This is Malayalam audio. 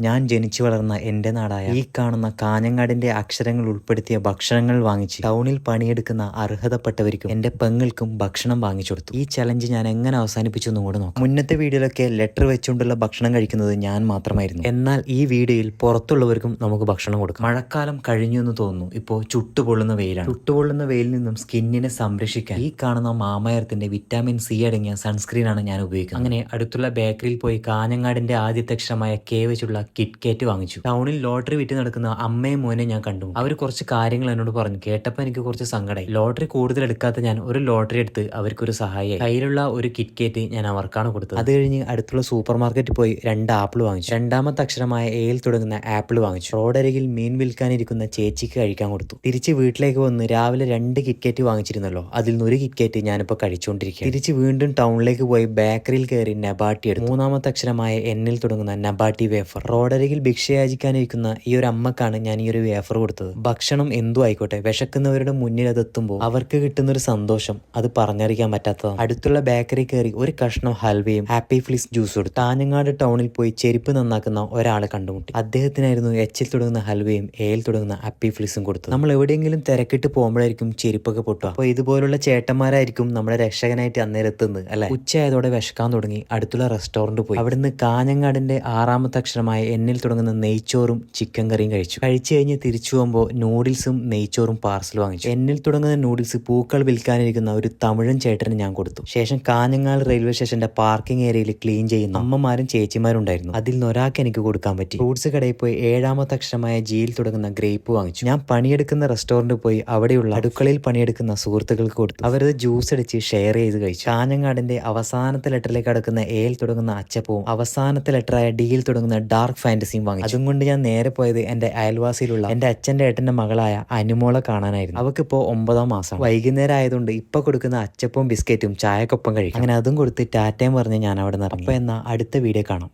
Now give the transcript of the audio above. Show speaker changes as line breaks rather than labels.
ഞാൻ ജനിച്ചു വളർന്ന എന്റെ നാടായ ഈ കാണുന്ന കാഞ്ഞങ്ങാടിന്റെ അക്ഷരങ്ങൾ ഉൾപ്പെടുത്തിയ ഭക്ഷണങ്ങൾ വാങ്ങിച്ച് ടൗണിൽ പണിയെടുക്കുന്ന അർഹതപ്പെട്ടവർക്കും എന്റെ പെങ്ങൾക്കും ഭക്ഷണം വാങ്ങിച്ചു കൊടുത്തു. ഈ ചലഞ്ച് ഞാൻ എങ്ങനെ അവസാനിപ്പിച്ചു എന്നും കൂടെ നോക്കാം. മുന്നത്തെ വീഡിയോയിലൊക്കെ ലെറ്റർ വെച്ചുകൊണ്ടുള്ള ഭക്ഷണം കഴിക്കുന്നത് ഞാൻ മാത്രമായിരുന്നു. എന്നാൽ ഈ വീഡിയോയിൽ പുറത്തുള്ളവർക്കും നമുക്ക് ഭക്ഷണം കൊടുക്കാം. മഴക്കാലം കഴിഞ്ഞു എന്ന് തോന്നുന്നു. ഇപ്പോൾ ചുട്ടുപൊള്ളുന്ന വെയിലാണ്. ചുട്ടുപൊള്ളുന്ന വെയിലിൽ നിന്നും സ്കിന്നിനെ സംരക്ഷിക്കാൻ ഈ കാണുന്ന മാമയത്തിന്റെ വിറ്റാമിൻ സി അടങ്ങിയ സൺസ്ക്രീനാണ് ഞാൻ ഉപയോഗിക്കുന്നത്. അങ്ങനെ അടുത്തുള്ള ബേക്കറിയിൽ പോയി കാഞ്ഞങ്ങാടിന്റെ ആദ്യത്തെ അക്ഷരമായ കെ വെച്ചുള്ള കിറ്റ് കേറ്റ് വാങ്ങിച്ചു. ടൗണിൽ ലോട്ടറി വിറ്റ് നടക്കുന്ന അമ്മയും മോനെ ഞാൻ കണ്ടു. അവർ കുറച്ച് കാര്യങ്ങൾ എന്നോട് പറഞ്ഞു. കേട്ടപ്പോൾ എനിക്ക് കുറച്ച് സങ്കടമായി ലോട്ടറി കൂടുതൽ എടുക്കാത്ത ഞാൻ ഒരു ലോട്ടറി എടുത്ത് അവർക്കൊരു സഹായമായി കയ്യിലുള്ള ഒരു കിറ്റ്കേറ്റ് ഞാൻ അവർക്കാണ് കൊടുത്തത്. അത് കഴിഞ്ഞ് അടുത്തുള്ള സൂപ്പർ മാർക്കറ്റിൽ പോയി രണ്ട് ആപ്പിൾ വാങ്ങിച്ചു. രണ്ടാമത്തെ അക്ഷരമായ എയിൽ തുടങ്ങുന്ന ആപ്പിൾ വാങ്ങിച്ചു. റോഡരികിൽ മീൻ വിൽക്കാനിരിക്കുന്ന ചേച്ചിക്ക് കഴിക്കാൻ കൊടുത്തു. തിരിച്ച് വീട്ടിലേക്ക് വന്ന് രാവിലെ രണ്ട് കിറ്റ്കേറ്റ് വാങ്ങിച്ചിരുന്നല്ലോ. അതിൽ നിന്ന് ഒരു കിറ്റ്കേറ്റ് ഞാനിപ്പോൾ കഴിച്ചുകൊണ്ടിരിക്കുക തിരിച്ച് വീണ്ടും ടൗണിലേക്ക് പോയി ബേക്കറിയിൽ കയറി നബാട്ടി എടുത്തു. മൂന്നാമത്തെ അക്ഷരമായ എന്നിൽ തുടങ്ങുന്ന നബാട്ടി വേഫർ. റോഡരികിൽ ഭിക്ഷയാചിക്കാനിരിക്കുന്ന ഈ ഒരു അമ്മക്കാണ് ഞാൻ ഈ ഒരു വേഫർ കൊടുത്തത്. ഭക്ഷണം എന്തു ആയിക്കോട്ടെ വിശക്കുന്നവരുടെ മുന്നിൽ അതെത്തുമ്പോൾ അവർക്ക് കിട്ടുന്ന ഒരു സന്തോഷം അത് പറഞ്ഞറിയിക്കാൻ പറ്റാത്തതാണ്. അടുത്തുള്ള ബേക്കറി കയറി ഒരു കഷ്ണം ഹൽവയും ഹാപ്പി ഫ്ലിസ് ജ്യൂസ് കൊടുത്തു കാഞ്ഞങ്ങാട് ടൗണിൽ പോയി ചെരുപ്പ് നന്നാക്കുന്ന ഒരാളെ കണ്ടുമുട്ടി. അദ്ദേഹത്തിനായിരുന്നു എച്ചിൽ തുടങ്ങുന്ന ഹൽവയും എയിൽ തുടങ്ങുന്ന ഹാപ്പി ഫ്ലിസും കൊടുത്തു നമ്മൾ എവിടെയെങ്കിലും തിരക്കിട്ട് പോകുമ്പോഴായിരിക്കും ചെരുപ്പൊക്കെ പൊട്ടുക. അപ്പോൾ ഇതുപോലുള്ള ചേട്ടന്മാരായിരിക്കും നമ്മുടെ രക്ഷകനായിട്ട് അന്നേരം എത്തുന്നത് അല്ലെ? ഉച്ചയായതോടെ വിശക്കാൻ തുടങ്ങി അടുത്തുള്ള റെസ്റ്റോറന്റ് പോയി. അവിടുന്ന് കാഞ്ഞങ്ങാടിന്റെ ആറാമത്തെ അക്ഷരമായ എന്നിൽ തുടങ്ങുന്ന നെയ്ച്ചോറും ചിക്കൻ കറിയും കഴിച്ചു. കഴിച്ചു കഴിഞ്ഞ് തിരിച്ചു പോകുമ്പോൾ നൂഡിൽസും നെയ്ച്ചോറും പാർസൽ വാങ്ങിച്ചു. എന്നിൽ തുടങ്ങുന്ന നൂഡിൽസ് പൂക്കൾ വിൽക്കാനിരിക്കുന്ന ഒരു തമിഴൻ ചേട്ടന് ഞാൻ കൊടുത്തു. ശേഷം കാഞ്ഞങ്ങാട് റെയിൽവേ സ്റ്റേഷന്റെ പാർക്കിംഗ് ഏരിയയിൽ ക്ലീൻ ചെയ്യുന്ന അമ്മമാരും ചേച്ചിമാരും ഉണ്ടായിരുന്നു അതിൽ നിന്ന് ഒരാൾക്ക് എനിക്ക് കൊടുക്കാൻ പറ്റി. ഫ്രൂട്ട്സ് കടയിൽ പോയി ഏഴാമത്തെ അക്ഷരമായ ജിയിൽ തുടങ്ങുന്ന ഗ്രേപ്പ് വാങ്ങിച്ചു. ഞാൻ പണിയെടുക്കുന്ന റെസ്റ്റോറന്റിൽ പോയി അവിടെയുള്ള അടുക്കളയിൽ പണിയെടുക്കുന്ന സുഹൃത്തുക്കൾക്ക് കൊടുത്തു. അവരത് ജ്യൂസ് അടിച്ച് ഷെയർ ചെയ്ത് കഴിച്ചു. കാഞ്ഞങ്ങാടിന്റെ അവസാനത്തെ ലെറ്ററിലേക്ക് അടുക്കുന്ന എയിൽ തുടങ്ങുന്ന അച്ചപ്പവും അവസാനത്തെ ലെറ്ററായ ഡിയിൽ തുടങ്ങുന്ന ഡാർക്ക് ഫാന്റസിയും വാങ്ങി അതും കൊണ്ട് ഞാൻ നേരെ പോയത് എന്റെ അയൽവാസിയിലുള്ള എന്റെ അച്ഛന്റെ ഏട്ടന്റെ മകളായ അനുമോളെ കാണാനായിരുന്നു. അവക്കിപ്പോ ഒമ്പതാം മാസം വൈകുന്നേരം ആയതുകൊണ്ട് ഇപ്പൊ കൊടുക്കുന്ന അച്ചപ്പവും ബിസ്ക്കറ്റും ചായക്കൊപ്പം കഴിക്കും. അങ്ങനെ അതും കൊടുത്ത് ടാറ്റയും പറഞ്ഞ് ഞാൻ അവിടെ നിന്ന് അപ്പൊ എന്നാ അടുത്ത വീഡിയോ കാണാം.